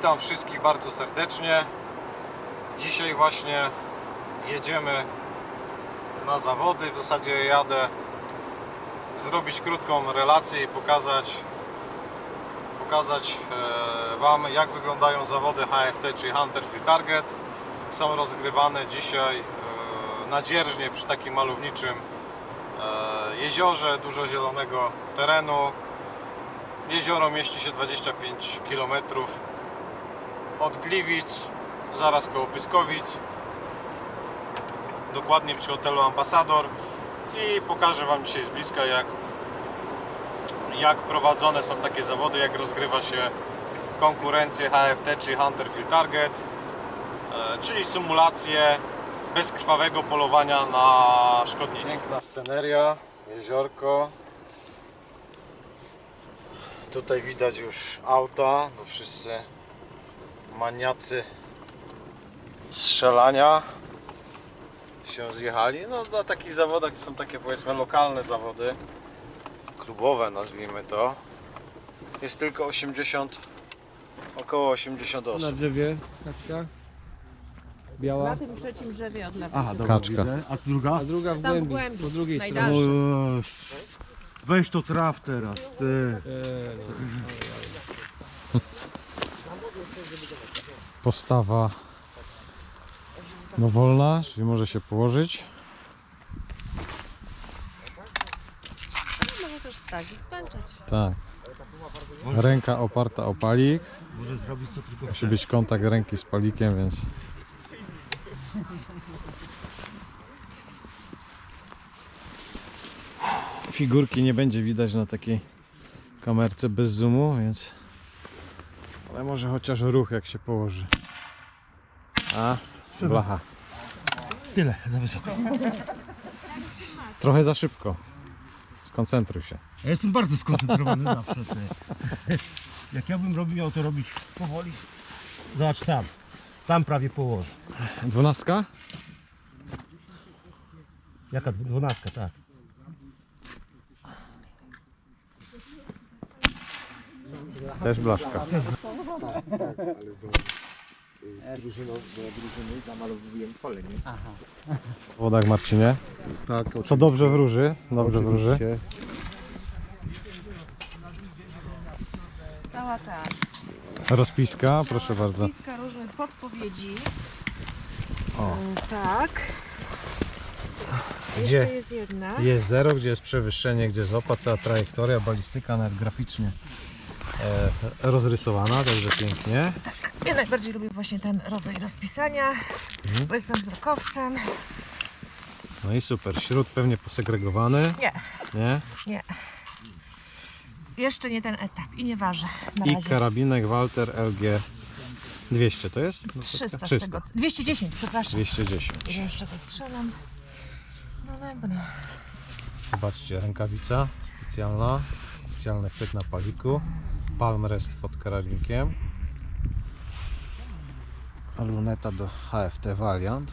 Witam wszystkich bardzo serdecznie. Dzisiaj właśnie jedziemy na zawody. W zasadzie jadę zrobić krótką relację i pokazać pokazać e, Wam jak wyglądają zawody HFT czy Hunter Free Target. Są rozgrywane dzisiaj e, na dzierżnie przy takim malowniczym e, jeziorze, dużo zielonego terenu. Jezioro mieści się 25 km od Gliwic, zaraz koło Pyskowic, dokładnie przy hotelu Ambasador i pokażę Wam dzisiaj z bliska jak, jak prowadzone są takie zawody, jak rozgrywa się konkurencję HFT czy Hunter Field Target, e, czyli symulację bezkrwawego polowania na szkodniki. Piękna sceneria, jeziorko, Tutaj widać już auta, bo wszyscy maniacy strzelania się zjechali. No na takich zawodach to są takie powiedzmy lokalne zawody, klubowe nazwijmy to. Jest tylko 80, około 80 Na osób. drzewie kaczka. Biała. Na tym trzecim drzewie od lewej. Aha, dobra, Kaczka. widzę. A druga? A druga w Tam w głębi, głębi, po drugiej stronie. O, Jezus. Weź to traf teraz, ty. E, no. Postawa no wolna, czyli może się położyć. No, Może też stać i. Tak. Ręka oparta o palik. Może zrobić co tylko Musi być kontakt ręki z palikiem, więc figurki nie będzie widać na takiej kamerce bez zoomu, więc ale może chociaż ruch jak się położy. A, blacha. Tyle, za wysoko. Trochę za szybko. Skoncentruj się. Ja jestem bardzo skoncentrowany zawsze, ty. Jak ja bym robił, miał to robić powoli. Zobacz tam. Tam prawie położę. Dwunastka? Jaka dwu- dwunastka, tak. Też blaszka. W wodach Marcinie. Tak, Co dobrze wróży. Dobrze wróży. Cała ta Rozpiska, proszę bardzo. spiska różnych podpowiedzi. O. Mm, Tak. Gdzie? Jeszcze jest jedna. Jest zero, gdzie jest przewyższenie, gdzie jest opa, cała trajektoria, balistyka nawet graficznie e, rozrysowana, także pięknie. Ja najbardziej lubię właśnie ten rodzaj rozpisania, Mhm. bo jestem wzrokowcem. No i super, śród pewnie posegregowany, Nie, nie? nie. Jeszcze nie ten etap i nie ważę I razie. karabinek Walter LG 200 to jest? 300 z 300. tego. 210, przepraszam. 210. Ile jeszcze to strzelam? No dobra. Zobaczcie, rękawica specjalna, specjalny chwyt na paliku, palm rest pod karabinkiem, luneta do HFT Valiant.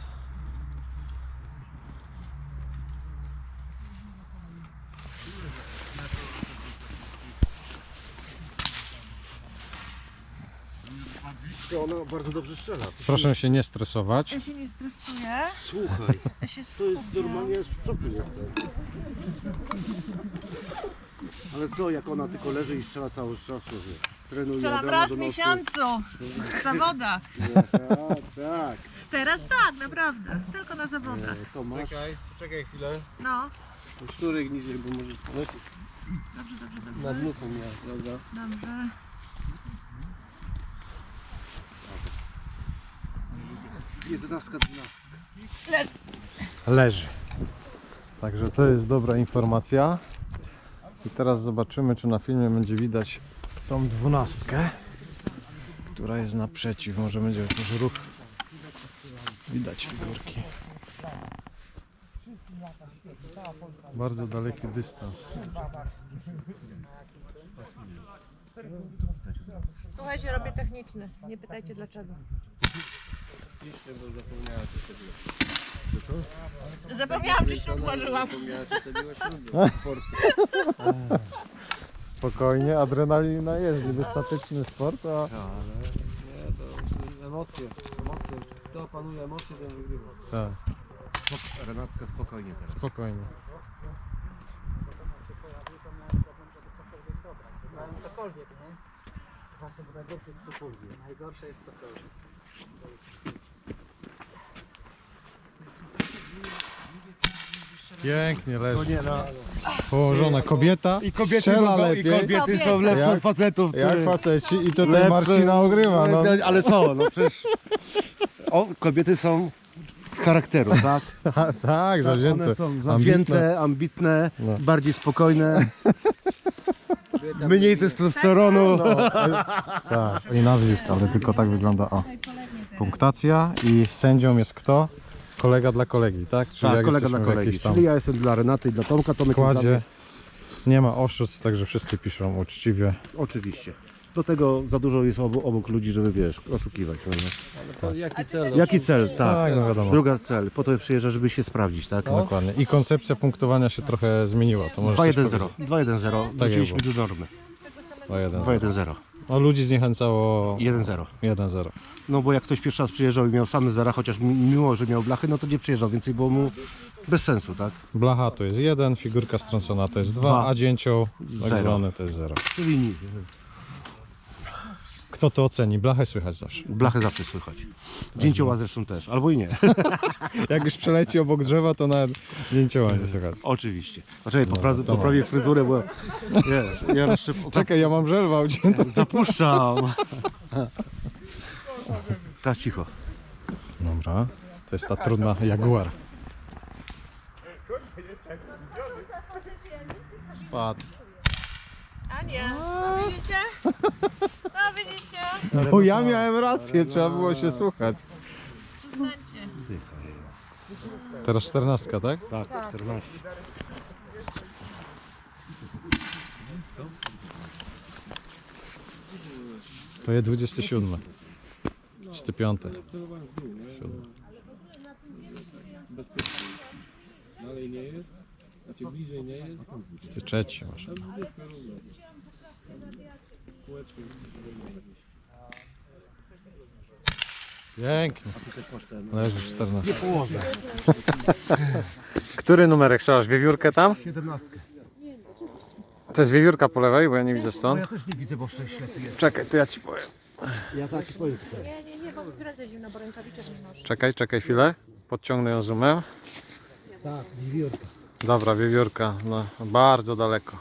Ona bardzo dobrze strzela. Proszę się nie stresować. Ja się nie stresuję. Słuchaj, Ja się to jest normalnie w szoku jestem. Ale co, jak ona tylko leży i strzela cały czas, wie. Trenuje od Strzelam rana raz do w nocy. miesiącu. Zawoda. Tak, tak. Teraz tak, naprawdę. Tylko na zawodach. E, To masz czekaj chwilę. No, sznurek niżej, bo możesz polecieć. dobrze, dobrze, Nad dobrze. lufą miał, prawda? Dobrze. Jedenastka, dwunastka. Leż. Leży. Także to jest dobra informacja. I teraz zobaczymy, czy na filmie będzie widać tą dwunastkę, która jest naprzeciw. Może będzie jakiś ruch. Widać figurki. Bardzo daleki dystans. Słuchajcie, robię techniczny. Nie pytajcie dlaczego. Zapomniałam, że się odłożyłam. Spokojnie, adrenalina jest, niby statyczny sport, a Emocje, emocje. Kto opanuje emocje, ten wygrywa. Tak, Renatka spokojnie teraz. spokojnie. Cokolwiek, nie? Najgorsze jest cokolwiek. Najgorsze jest cokolwiek. Pięknie leży. nie, no. Położona kobieta. I kobiety, strzela mogą, lepiej. i kobiety są lepsze Jak- od facetów. Jak ty. faceci i tutaj Lepsze. Marcina ogrywa. No. Ale, ale co, no przecież... O, kobiety są z charakteru, tak? tak, zawzięte. One są ambitne. zawzięte, ambitne, No. bardziej spokojne, mniej testosteronu. Tak, i nazwisk, ale tylko tak wygląda. O. Punktacja i sędzią jest kto? Kolega dla kolegi, tak? Czyli Tak, jak kolega dla jesteśmy w kolegi. jakiejś tam Czyli ja jestem dla Renaty i dla Tomka, Tomek jest dla składzie. mnie. Nie ma oszustw, także wszyscy piszą uczciwie. Oczywiście. Do tego za dużo jest obok, obok ludzi, żeby wiesz, oszukiwać. No, nie? Ale to jaki cel? Jaki cel? Tak. Tak, no wiadomo. Druga cel. Po to przyjeżdża, żeby się sprawdzić, tak? Dokładnie. I koncepcja punktowania się trochę zmieniła. To może 2-1-0. 2-1-0. Wróciliśmy do normy. 2-1. 2-1-0. No ludzi zniechęcało 1-0. 1-0. No bo jak ktoś pierwszy raz przyjeżdżał i miał same zera, chociaż mi- mimo, że miał blachy, no to nie przyjeżdżał więcej, było mu bez sensu, tak? Blacha to jest 1, figurka strącona to jest 2, Dwa. a dzięcioł tak Zero. zwany to jest 0. Czyli nic. Kto to oceni? Blachę słychać zawsze. Blachę zawsze słychać. Dzięcioła zresztą też, albo i nie. Jak już przeleci obok drzewa, to nawet dzięcioła nie słychać. Oczywiście. Znaczy, poprawię, to poprawię fryzurę, bo wiesz, ja jeszcze Czekaj, ja mam żelwa ucięte. zapuszczam. Tak, cicho. Dobra, to jest ta trudna Jaguar. Spadł. A nie, no widzicie? No widzicie? Bo ja miałem rację, trzeba było się słuchać. Przestańcie. Teraz 14, tak? Tak, 14. To jest 27. 25. Siódmy. Bezpiecznie. Dalej nie jest? Znaczy bliżej nie jest? 23 masz. Tam 20 równo. Kółeczko. Pięknie. Leży 14. Położę. Który numerek strzelasz? Wiewiórkę tam? 17. To jest wiewiórka po lewej, bo ja nie widzę stąd. Ja też nie widzę, bo ślepy jest. Czekaj, to ja ci powiem. Ja tak powiem. Nie, nie, nie, bo prędzej zimno, bo rękawiczek nie masz. Czekaj, czekaj chwilę. Podciągnę ją zoomem. Tak, wiewiórka. Dobra, wiewiórka, no bardzo daleko.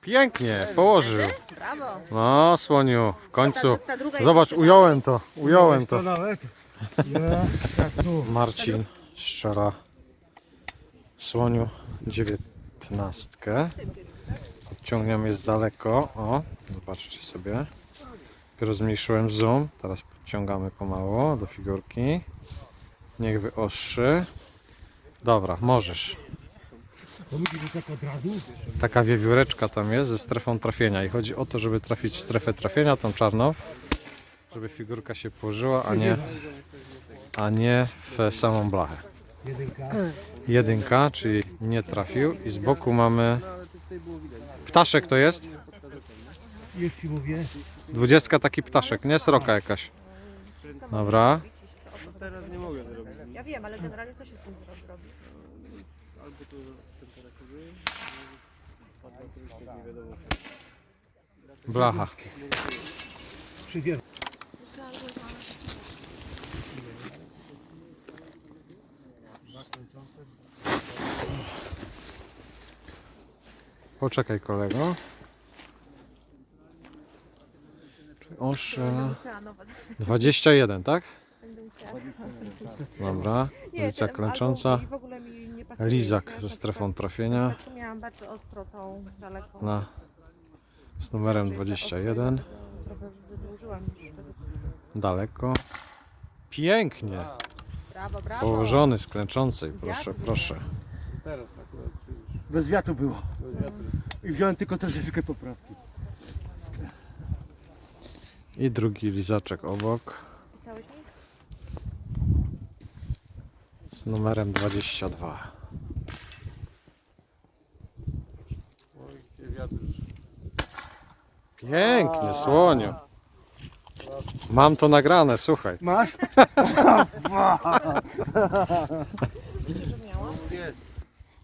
Pięknie, położył. Brawo. No, słoniu, w końcu. Ta- ta druga jest Zobacz, jeszcze ująłem to, ująłem to. nawet? Ja, tak, tu. Marcin strzela słoniu dziewiętnastkę. Odciągniemy je z daleko. O, zobaczcie sobie. Dopiero zmniejszyłem zoom. Teraz podciągamy pomału do figurki. Niech wyostrzy. Dobra, możesz. Tak? Taka wiewióreczka tam jest ze strefą trafienia i chodzi o to, żeby trafić w strefę trafienia, tą czarną, żeby figurka się położyła, a nie, a nie w samą blachę. Jedynka. Jedynka, czyli nie trafił i z boku mamy ptaszek to jest? Już ci mówię. Dwudziestka taki ptaszek, nie sroka jakaś. Dobra, Ja wiem, ale generalnie co się z tym zro- robi? blacha. Przywier. Poczekaj kolego. Nowa. 21, tak? Dobra, pozycja klęcząca. Lizak ze strefą tak- trafienia Miałam bardzo ostro tą daleką. na, z numerem 21. Trochę wydłużyłam już tego. Daleko. Pięknie. Brawo, brawo. Położony z klęczącej, proszę, proszę. Teraz akurat już. Bez wiatru było. I wziąłem tylko troszeczkę poprawki. I drugi lizaczek obok Pisałeś mi? z numerem 22. Oj, gdzie wiatr. Pięknie, słoniu. Mam to nagrane, słuchaj. Masz?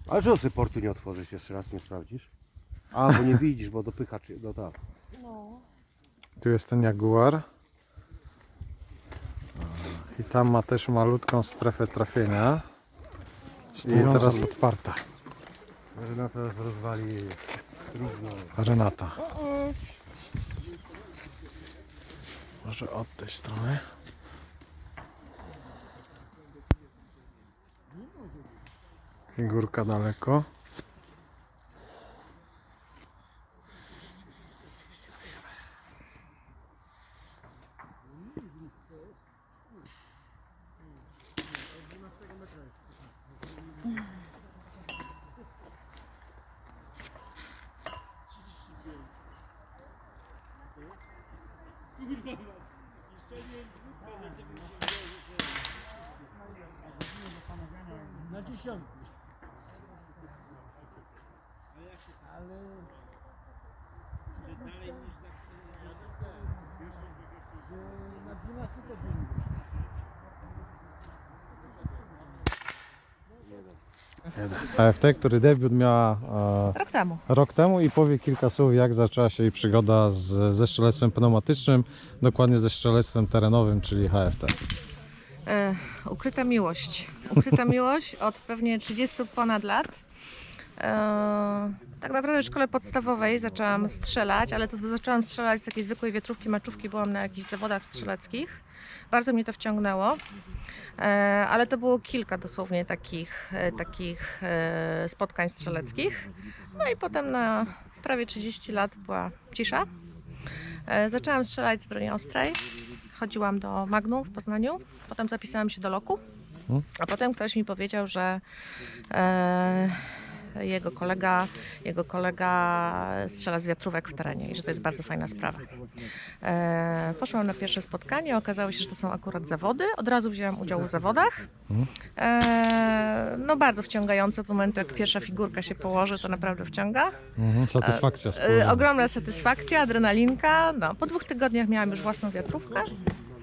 Ale czego sobie portu nie otworzysz jeszcze raz, nie sprawdzisz? A, bo nie widzisz, bo dopycha czy... No tak. Tu jest ten jaguar. I tam ma też malutką strefę trafienia. I teraz odparta. Renata rozwali. Renata. Może od tej strony. Figurka daleko. Na 12 też nie mówisz. AFT, który debiut miała e, Rok temu. rok temu i powie kilka słów, jak zaczęła się jej przygoda z, ze strzelectwem pneumatycznym, dokładnie ze strzelectwem terenowym, czyli HFT. E, ukryta miłość. Ukryta miłość od pewnie 30 ponad lat. E, tak naprawdę w szkole podstawowej zaczęłam strzelać, ale to zaczęłam strzelać z takiej zwykłej wietrówki, maczówki. Byłam na jakichś zawodach strzeleckich. Bardzo mnie to wciągnęło, e, ale to było kilka dosłownie takich, e, takich e, spotkań strzeleckich. No i potem na prawie 30 lat była cisza. Zaczęłam strzelać z broni ostrej. Chodziłam do Magnum w Poznaniu, potem zapisałam się do Loku, Mhm. a potem ktoś mi powiedział, że jego kolega, jego kolega strzela z wiatrówek w terenie i że to jest bardzo fajna sprawa. E, poszłam na pierwsze spotkanie, okazało się, że to są akurat zawody. Od razu wzięłam udział w zawodach. E, no bardzo wciągające od momentu, jak pierwsza figurka się położy, to naprawdę wciąga. Mhm, satysfakcja z E, ogromna satysfakcja, adrenalinka. No, po dwóch tygodniach miałam już własną wiatrówkę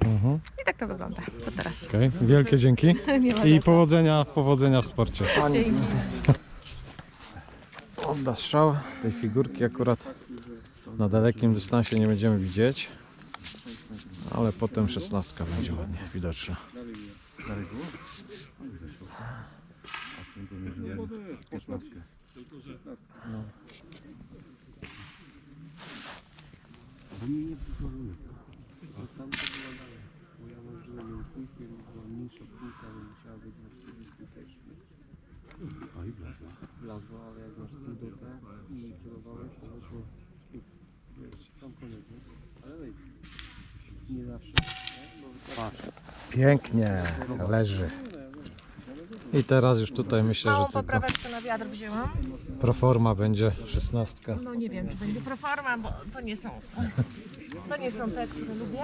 Mhm, i tak to wygląda. To teraz. okej. Wielkie dzięki Nie ma i co. powodzenia, powodzenia w sporcie. Dzięki. Odda strzał. Tej figurki akurat na dalekim dystansie nie będziemy widzieć, ale potem szesnastka będzie ładnie widoczna. Wlazło, ale jak masz i celowałeś, to wyszło sam koniec, nie? Ale wejdź. Nie zawsze. Pięknie leży. I teraz już tutaj myślę, że Małą tylko popraweczkę na wiatr wzięłam. proforma będzie szesnastka. No nie wiem, czy będzie proforma, bo to nie są. To nie są te, które lubię.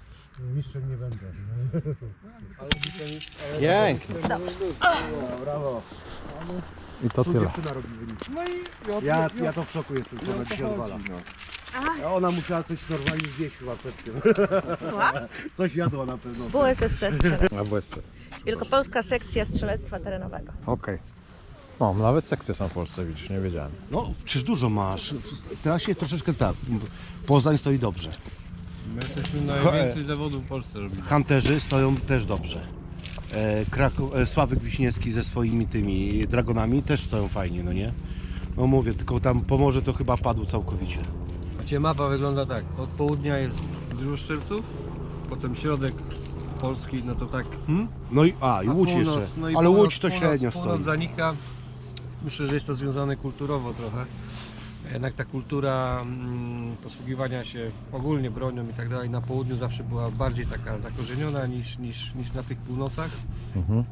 mistrzem nie będę. Pięknie. I to tyle. Dziewczyna robi wynik. Ja, ja to w szoku jestem, co ona dzisiaj odwala. A ona musiała coś normalnie zjeść chyba przed tym. Słucham? Coś jadła na pewno. WSST strzelectwa. A błysty. Wielkopolska sekcja strzelectwa terenowego. Okej. O, nawet sekcje są w Polsce, widzisz, nie wiedziałem. No, przecież dużo masz. Teraz się troszeczkę tak. Poznań stoi dobrze. My jesteśmy najwięcej zawodów w Polsce robili. Hunterzy stoją też dobrze. E, Kraków, e, Sławek Wiśniewski ze swoimi tymi dragonami też stoją fajnie, no nie? No mówię, tylko tam Pomorze to chyba padło całkowicie. Gdzie mapa wygląda tak. Od południa jest dużo strzelców, potem środek Polski, no to tak. Hmm? No i, a, i A Łódź północ, jeszcze. no i Ale północ- Łódź to północ- średnio północ stoi. zanika. Myślę, że jest to związane kulturowo trochę. Jednak ta kultura mm, posługiwania się ogólnie bronią i tak dalej na południu zawsze była bardziej taka zakorzeniona niż, niż, niż na tych północach. Mhm.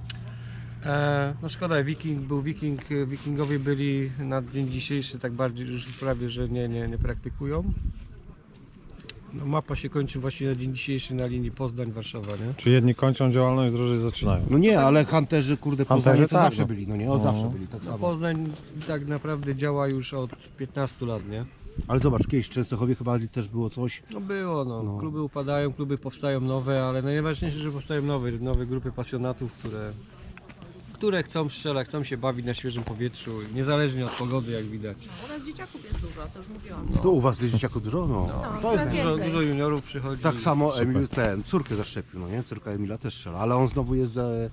E, no szkoda, wiking był wiking, wikingowie byli na dzień dzisiejszy tak bardziej już prawie, że nie, nie, nie praktykują. No, mapa się kończy właśnie na dzień dzisiejszy na linii Poznań-Warszawa, nie? Czy jedni kończą działalność, drudzy zaczynają? No nie, ale hunterzy, kurde, Hunterzy Poznanie to tak, zawsze no. byli, no nie? Od No. zawsze byli, tak No, samo. Poznań tak naprawdę działa już od 15 lat, nie? Ale zobacz, kiedyś w Częstochowie chyba też było coś. No było, no. No. Kluby upadają, kluby powstają nowe, ale najważniejsze, że powstają nowe, nowe grupy pasjonatów, które, które chcą strzelać, chcą się bawić na świeżym powietrzu, niezależnie od pogody, jak widać. U nas dzieciaków jest dużo, to już mówiłam. To u was jest dzieciaku dużo? No. No, to jest coraz Dużo, więcej. dużo juniorów przychodzi. Tak samo Super. Emil ten, córkę zaszczepił, no nie? Córka Emila też strzela, ale on znowu jest ze,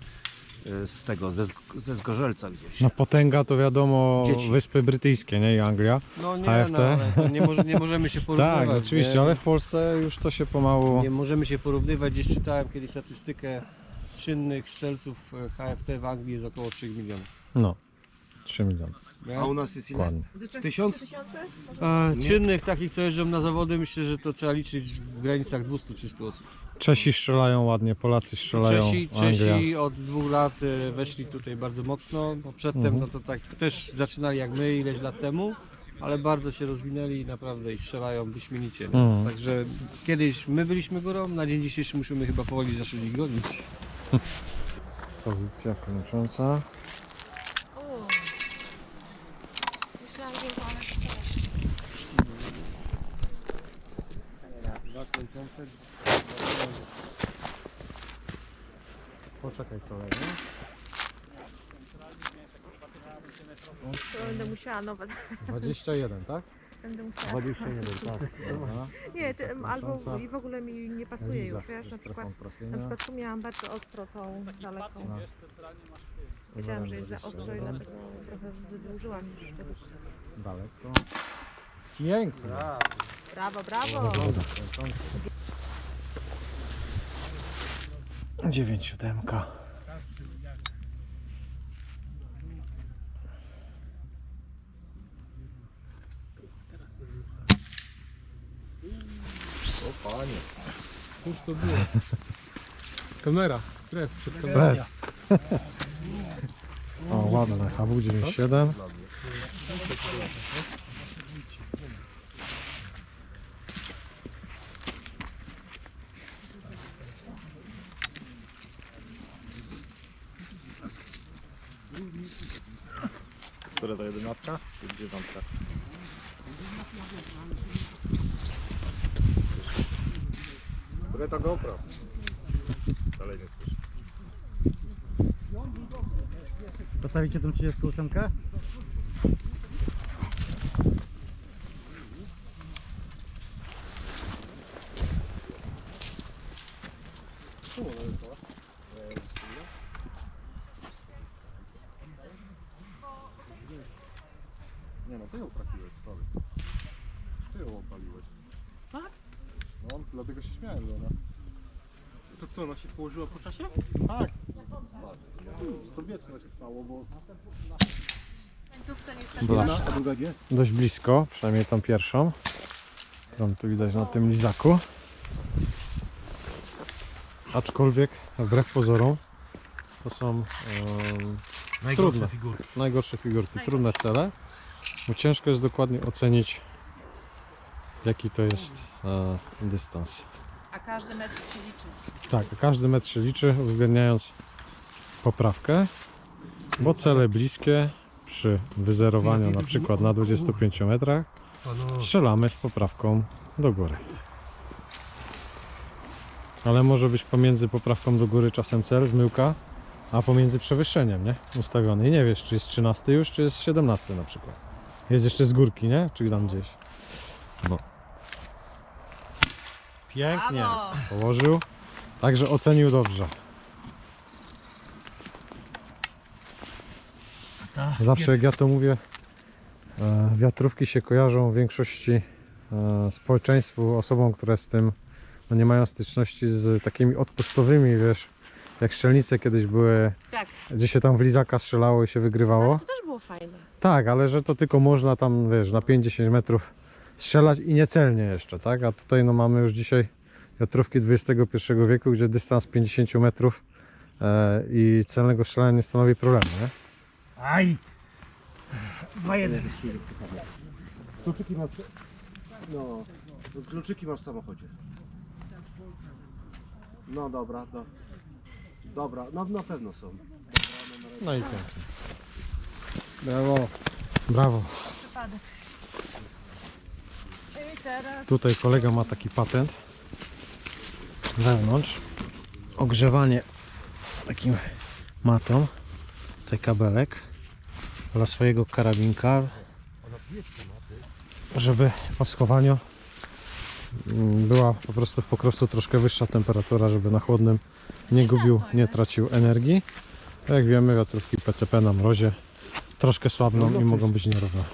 z tego, ze, ze Zgorzelca gdzieś. No potęga to wiadomo Dzieci. Wyspy Brytyjskie, nie? I Anglia. No nie, AFT? no, ale to nie, może, nie możemy się porównywać. Tak, oczywiście, nie? ale w Polsce już to się pomału... Nie możemy się porównywać. Gdzieś czytałem kiedyś statystykę czynnych strzelców e, HFT w Anglii jest około 3 milionów. No, 3 miliony? A u nas jest ile? dokładnie. Tysiąc? A, czynnych takich, co jeżdżą na zawody, myślę, że to trzeba liczyć w granicach 200-300 osób. Czesi strzelają ładnie, Polacy strzelają, Czesi, Anglia. Czesi od dwóch lat e, weszli tutaj bardzo mocno, bo przedtem Mhm. no to tak też zaczynali jak my ileś lat temu, ale bardzo się rozwinęli i naprawdę i strzelają wyśmienicie. nie? Mhm. Także kiedyś my byliśmy górą, na dzień dzisiejszy musimy chyba powoli zacząć ich gonić. Pozycja kończąca. Myślałam, że pisała. Poczekaj kolego. To będę musiała nowe. 21, tak? Będę musiała. 21, tak. Nie, ty, albo i w ogóle mi nie pasuje Liza już, wiesz, na przykład. Na przykład tu miałam bardzo ostro tą daleką. No. Wiedziałam, że jest za ostro i dlatego trochę wydłużyłam już według. Daleko. Pięknie. Brawo, brawo! Dziewięć siódemka. Cóż to było? Kamera, stres przed kamerą. Stres. O, ładne. HW97. Która to jedenastka? Czy dziewiątka? Które to GoPro? Dalej nie słyszę. Postawicie tą 38? Nie no, ty ją trafiłeś, sorry. Ty ją opaliłeś. Tak? No, dlatego się śmiałem, że ona... To co, ona się położyła po czasie? Tak! To wieczne się stało, bo... Końcówce niestety. Była A druga gdzie? dość blisko, przynajmniej tą pierwszą, którą tu widać na tym lizaku. Aczkolwiek, wbrew pozorom, to są em, Najgorsze Trudno. figurki. najgorsze figurki, trudne cele, bo ciężko jest dokładnie ocenić, jaki to jest e, dystans. A każdy metr się liczy. Tak, każdy metr się liczy, uwzględniając poprawkę, bo cele bliskie przy wyzerowaniu na przykład na 25 metrach strzelamy z poprawką do góry. Ale może być pomiędzy poprawką do góry czasem cel, zmyłka, a pomiędzy przewyższeniem, nie? Ustawiony. I nie wiesz, czy jest 13 już, czy jest 17 na przykład. Jest jeszcze z górki, nie? Czy tam gdzieś. No. Pięknie. Położył. Także ocenił dobrze. Zawsze jak ja to mówię, e, wiatrówki się kojarzą w większości e, społeczeństwu, osobom, które z tym no, nie mają styczności z takimi odpustowymi, wiesz, jak strzelnice kiedyś były, Tak, gdzie się tam w lizaka strzelało i się wygrywało. to też było fajne. Tak, ale że to tylko można tam, wiesz, na 5-10 metrów strzelać i niecelnie jeszcze, tak? A tutaj no mamy już dzisiaj wiatrówki XXI wieku, gdzie dystans 50 metrów e, i celnego strzelania nie stanowi problemu, nie? Aj! 2-1. Kluczyki masz... No, kluczyki masz w samochodzie. No dobra, do... Dobra, no na pewno są. No i pięknie. Brawo. Brawo. Tutaj kolega ma taki patent wewnątrz. Ogrzewanie takim matą. Tutaj kabelek dla swojego karabinka. Żeby po schowaniu była po prostu w pokrostu troszkę wyższa temperatura, żeby na chłodnym nie gubił, nie tracił energii. Jak wiemy, wiatrówki PCP na mrozie troszkę słabną i mogą być nierówne.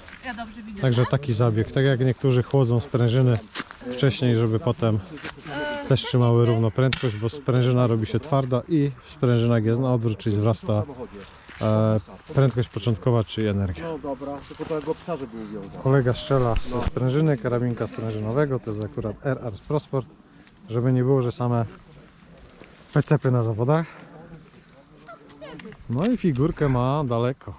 Także taki zabieg, tak jak niektórzy chłodzą sprężyny wcześniej, żeby potem też trzymały równo prędkość, bo sprężyna robi się twarda i w sprężynach jest na odwrót, czyli wzrasta e, prędkość początkowa, czyli energia. No dobra, tylko to jak go psa, żeby uwiązał. Kolega strzela ze sprężyny, karabinka sprężynowego, to jest akurat RR Prosport, żeby nie było, że same PCP na zawodach. No i figurkę ma daleko.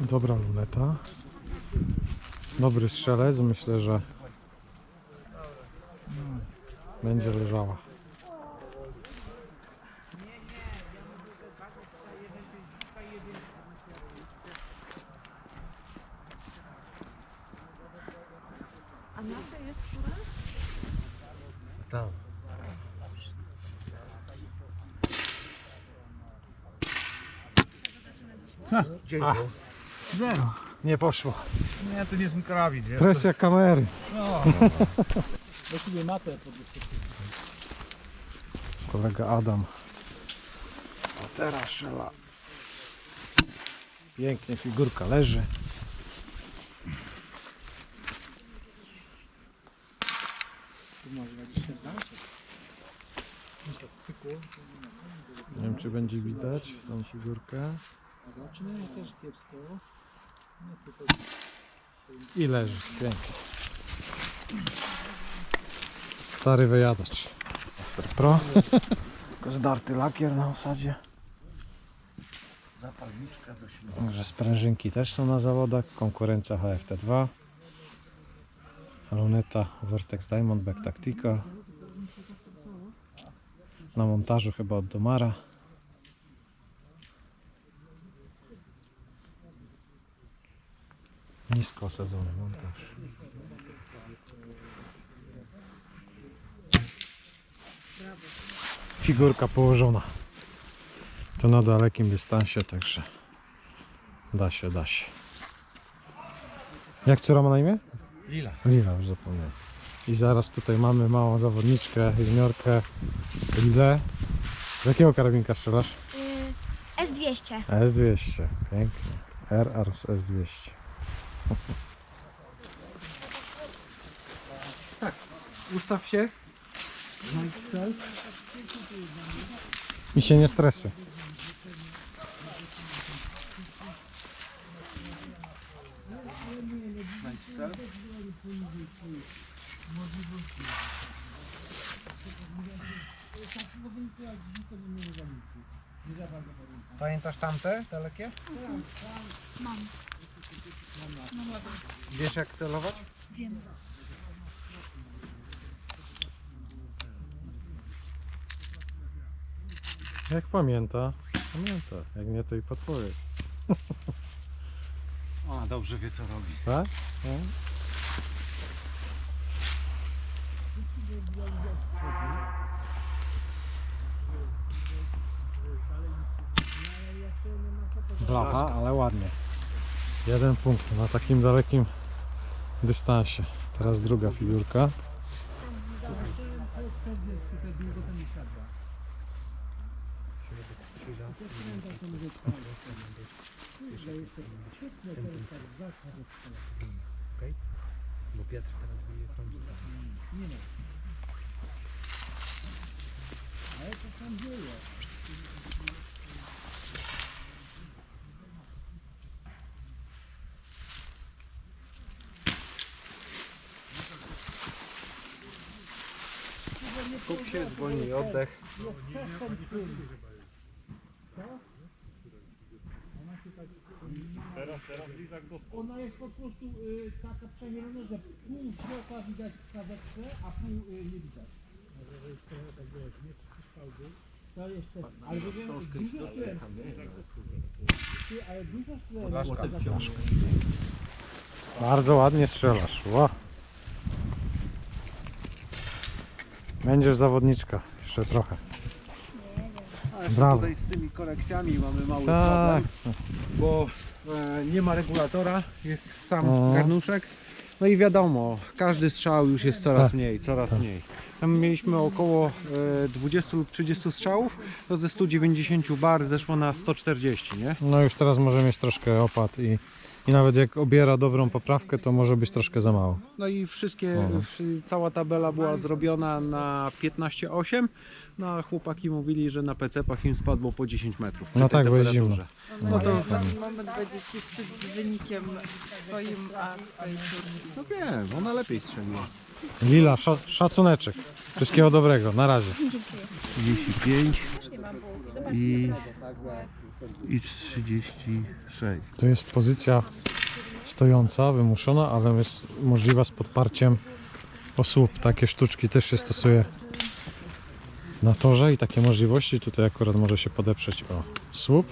Dobra luneta. Dobry strzelec, myślę, że będzie leżała. A jest która? Tam. Dziękuję. Zero. Nie poszło. Nie, to nie jest mój karabin, wiesz? Presja kamery. Do siebie matę. Kolega Adam. A teraz strzela. Pięknie figurka leży. Nie wiem czy będzie widać tą figurkę. I leży, pięknie. Stary wyjadacz. Master Pro. Tylko zdarty lakier na osadzie. Także sprężynki też są na zawodach. Konkurencja HFT2. Luneta Vortex Diamondback Tactical. Na montażu chyba od Domara. Nisko osadzony montaż. Figurka położona. To na dalekim dystansie, także da się, da się. Jak córa ma na imię? Lila. Lila, już zapomniałem. I zaraz tutaj mamy małą zawodniczkę, juniorkę Lilę. Z jakiego karabinka strzelasz? Y, S200. S200, pięknie. RR z S200. Ustaw się. I się nie stresuj. Pamiętasz tamte dalekie? Mam. Wiesz jak celować? Wiem. Jak pamięta, pamięta. Jak nie, to i podpowiedz. A, dobrze wie co robi. Tak? No. Blacha, ale ładnie. Jeden punkt na takim dalekim dystansie. Teraz druga figurka. Bo Piotr teraz w tą stronę. Skup się, zwolnij oddech. Ona jest po prostu y, taka przemielona, że pół środka widać w kaweczce, a pół y, nie widać. Może to jest trochę tak wiesz, nie przyszpałby. To jeszcze, ale wiem, dużo szlem. Ty, ale dużo szlem. Bardzo ładnie strzelasz. Ła. Będziesz zawodniczka. Jeszcze trochę. Brawo. Tutaj z tymi korekcjami mamy mały Tak. problem, bo e, nie ma regulatora, jest sam O. garnuszek. No i wiadomo, każdy strzał już jest coraz Tak. mniej, coraz mniej. Tam mieliśmy około e, 20 lub 30 strzałów, to ze 190 bar zeszło na 140, nie? No już teraz może mieć troszkę opad i, i nawet jak obiera dobrą poprawkę, to może być troszkę za mało. No i wszystkie, Mhm. wszy- cała tabela była zrobiona na 15,8, no a chłopaki mówili, że na PC-pach im spadło po 10 metrów. No tak, bo jest zimno. No to moment będzie z wynikiem twoim, a twojej córki. no wiem, ona lepiej strzeliła. Lila, sza, szacuneczek. Wszystkiego dobrego. Na razie. 35 i, i 36. To jest pozycja stojąca, wymuszona, ale jest możliwa z podparciem o słup. Takie sztuczki też się stosuje na torze i takie możliwości. Tutaj akurat może się podeprzeć o słup.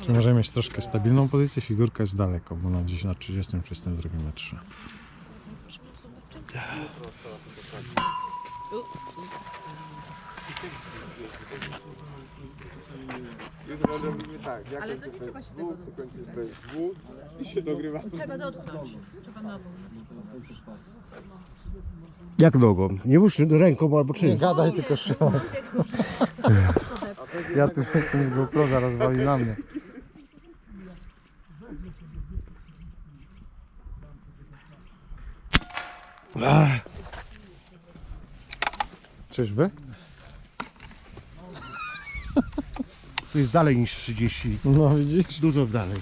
Czyli możemy mieć troszkę stabilną pozycję. Figurka jest daleko, bo na gdzieś na 30-32 metrze. Ale to nie trzeba się tego dotykać. Trzeba dotknąć. Trzeba nogą. Jak nogą? Nie mów ręką albo czym. gadaj, tylko strzelaj. Ja tu jestem z GoPro, zaraz wali na mnie. Czyżby? To jest dalej niż 30. No widzisz? Dużo dalej.